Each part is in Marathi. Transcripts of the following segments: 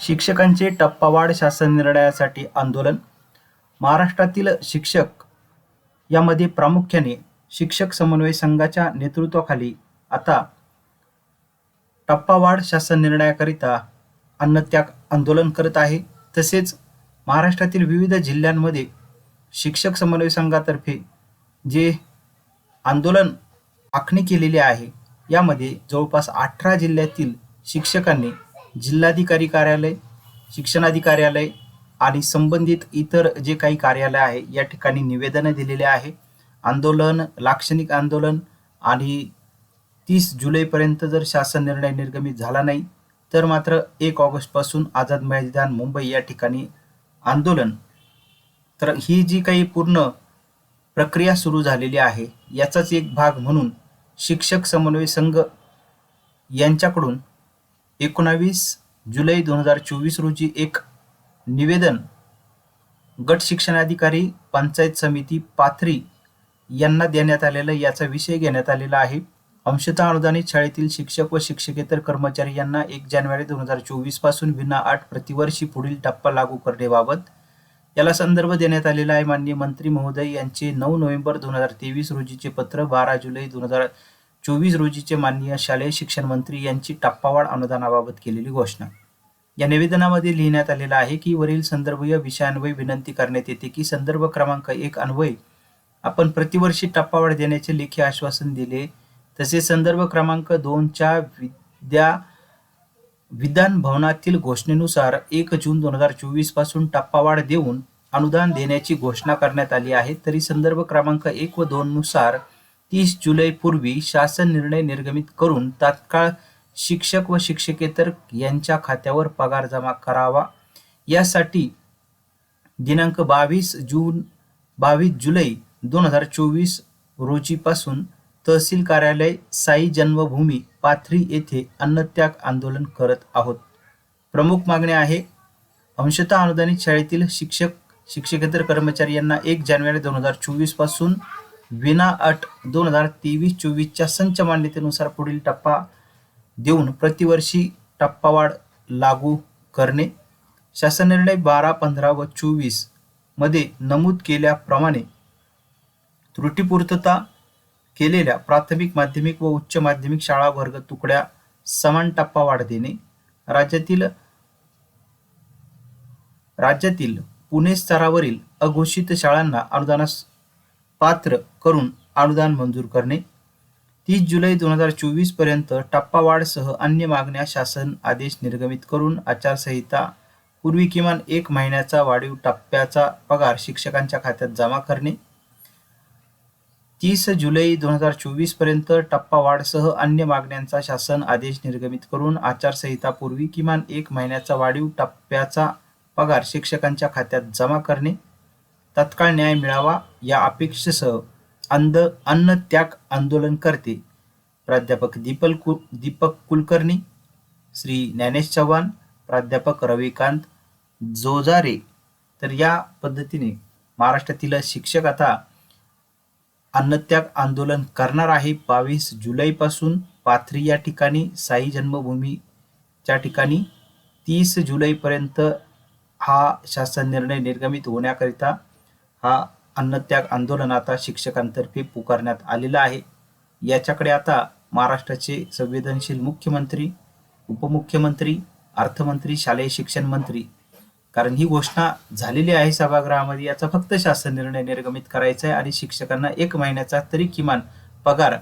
शिक्षकांचे टप्पावाढ शासन निर्णयासाठी आंदोलन. महाराष्ट्रातील शिक्षक यामध्ये प्रामुख्याने शिक्षक समन्वय संघाच्या नेतृत्वाखाली आता टप्पावाढ शासन निर्णयाकरिता अन्नत्याग आंदोलन करत आहे. तसेच महाराष्ट्रातील विविध जिल्ह्यांमध्ये शिक्षक समन्वय संघातर्फे जे आंदोलन आखणी केलेली आहे यामध्ये जवळपास अठरा जिल्ह्यातील शिक्षकांनी जिल्हाधिकारी कार्यालय शिक्षणाधिकार्यालय आणि संबंधित इतर जे काही कार्यालय आहे या ठिकाणी निवेदनं दिलेले आहे. आंदोलन लाक्षणिक आंदोलन आणि तीस जुलैपर्यंत जर शासन निर्णय निर्गमित झाला नाही तर मात्र एक ऑगस्टपासून आझाद मैदान मुंबई या ठिकाणी आंदोलन. तर ही जी काही पूर्ण प्रक्रिया सुरू झालेली आहे याचाच एक भाग म्हणून शिक्षक समन्वय संघ यांच्याकडून एकोणावीस जुलै दोन हजार चोवीस रोजी एक निवेदन गट शिक्षणाधिकारी पंचायत समिती पाथरी यांना देण्यात आलेलं याचा विषय घेण्यात आलेला आहे. अंशतः अनुदानित शाळेतील शिक्षक व शिक्षकेतर कर्मचारी यांना एक जानेवारी दोन हजार चोवीसपासून विना आठ प्रतिवर्षी पुढील टप्पा लागू करण्याबाबत याला संदर्भ देण्यात आलेला आहे. माननीय मंत्री महोदय यांचे नऊ नोव्हेंबर दोन हजार तेवीस रोजीचे पत्र बारा जुलै दोन हजार चोवीस रोजीचे माननीय शालेय शिक्षण मंत्री यांची टप्पावाढ अनुदानाबाबत केलेली घोषणा. या निवेदनामध्ये लिहिण्यात आलेलं आहे की वरील संदर्भीय विषयान्वये विनंती करण्यात येते की संदर्भ क्रमांक एक अन्वये आपण प्रतिवर्षी टप्पावाढ देण्याचे लेखी आश्वासन दिले. तसेच संदर्भ क्रमांक दोनच्या विद्या विधान भवनातील घोषणेनुसार एक जून दोन हजार चोवीसपासून टप्पावाढ देऊन अनुदान देण्याची घोषणा करण्यात आली आहे. तरी संदर्भ क्रमांक एक व दोन नुसार तीस जुलै पूर्वी शासन निर्णय निर्गमित करून तात्काळ शिक्षक व शिक्षकेतर यांच्या खात्यावर पगार जमा करावा. यासाठी दिनांक बावीस जून बावीस जुलै दोन हजार चोवीस रोजीपासून तहसील कार्यालय साई जन्मभूमी पाथरी येथे अन्नत्याग आंदोलन करत आहोत. प्रमुख मागणी आहे अंशतः अनुदानित शाळेतील शिक्षक शिक्षकेतर कर्मचारी यांना एक जानेवारी दोन हजार चोवीसपासून विना अट दोन हजार तेवीस चोवीसच्या संच मान्यतेनुसार पुढील टप्पा देऊन प्रतिवर्षी टप्पावाढ लागू करणे. शासन निर्णय बारा पंधरा व चोवीसमध्ये नमूद केल्याप्रमाणे त्रुटीपूर्तता केलेल्या प्राथमिक माध्यमिक व उच्च माध्यमिक शाळा वर्ग तुकड्या समान टप्पा वाढ देणे. राज्यातील राज्यातील पुणे स्तरावरील अघोषित शाळांना अनुदानास पात्र करून अनुदान मंजूर करणे. तीस जुलै दोन हजार चोवीसपर्यंत टप्पावाढसह अन्य मागण्या शासन आदेश निर्गमित करून आचारसंहिता पूर्वी किमान एक महिन्याचा वाढीव टप्प्याचा पगार शिक्षकांच्या खात्यात जमा करणे. तीस जुलै दोन हजार चोवीसपर्यंत टप्पावाढसह अन्य मागण्यांचा शासन आदेश निर्गमित करून आचारसंहिता पूर्वी किमान एक महिन्याचा वाढीव टप्प्याचा पगार शिक्षकांच्या खात्यात जमा करणे. तत्काळ न्याय मिळावा या अपेक्षेसह अंद अन्न त्याग आंदोलन करते. प्राध्यापक दीपल कु दीपक कुलकर्णी श्री ज्ञानेश चव्हाण प्राध्यापक रविकांत जोजारे. तर या पद्धतीने महाराष्ट्रातील शिक्षक आता अन्नत्याग आंदोलन करणार आहे. बावीस जुलैपासून पाथरी या ठिकाणी साई जन्मभूमीच्या ठिकाणी तीस जुलैपर्यंत हा शासन निर्णय निर्गमित होण्याकरिता हा अन्नत्याग आंदोलन आता शिक्षकांतर्फे पुकारण्यात आलेला आहे. याच्याकडे आता महाराष्ट्राचे संवेदनशील मुख्यमंत्री उपमुख्यमंत्री अर्थमंत्री शालेय शिक्षण मंत्री कारण ही घोषणा झालेली आहे सभागृहामध्ये याचा फक्त शासन निर्णय निर्गमित करायचा आहे आणि शिक्षकांना एक महिन्याचा तरी किमान पगार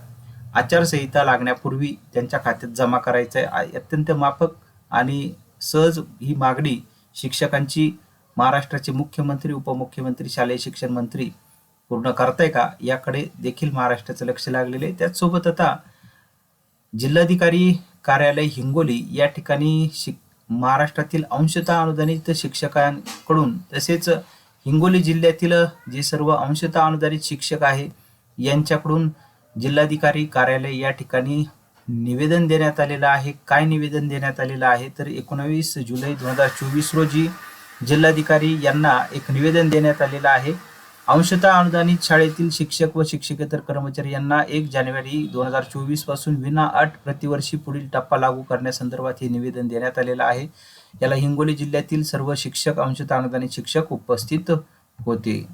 आचारसंहिता लागण्यापूर्वी त्यांच्या खात्यात जमा करायचा आहे. अत्यंत माफक आणि सहज ही मागणी शिक्षकांची महाराष्ट्राचे मुख्यमंत्री उपमुख्यमंत्री शालेय शिक्षण मंत्री पूर्ण करताय का? याकडे देखील महाराष्ट्राचं लक्ष लागलेलं आहे. त्याचसोबत आता जिल्हाधिकारी कार्यालय हिंगोली या ठिकाणी शिक महाराष्ट्रातील अंशतः अनुदानित शिक्षकांकडून तसेच हिंगोली जिल्ह्यातील जे सर्व अंशतः अनुदानित शिक्षक आहे यांच्याकडून जिल्हाधिकारी कार्यालय या ठिकाणी निवेदन देण्यात आलेलं आहे. काय निवेदन देण्यात आलेलं आहे? तर एकोणावीस जुलै दोन हजार चोवीस रोजी जिल्हाधिकारी यांना एक निवेदन देण्यात आलेलं आहे. अंशतः अनुदानित शाळेतील शिक्षक व शिक्षकेतर कर्मचारी यांना एक जानेवारी दोन हजार चोवीसपासून विना अट प्रतिवर्षी पुढील टप्पा लागू करण्यासंदर्भात हे निवेदन देण्यात आलेलं आहे. याला हिंगोली जिल्ह्यातील सर्व शिक्षक अंशतः अनुदानित शिक्षक उपस्थित होते.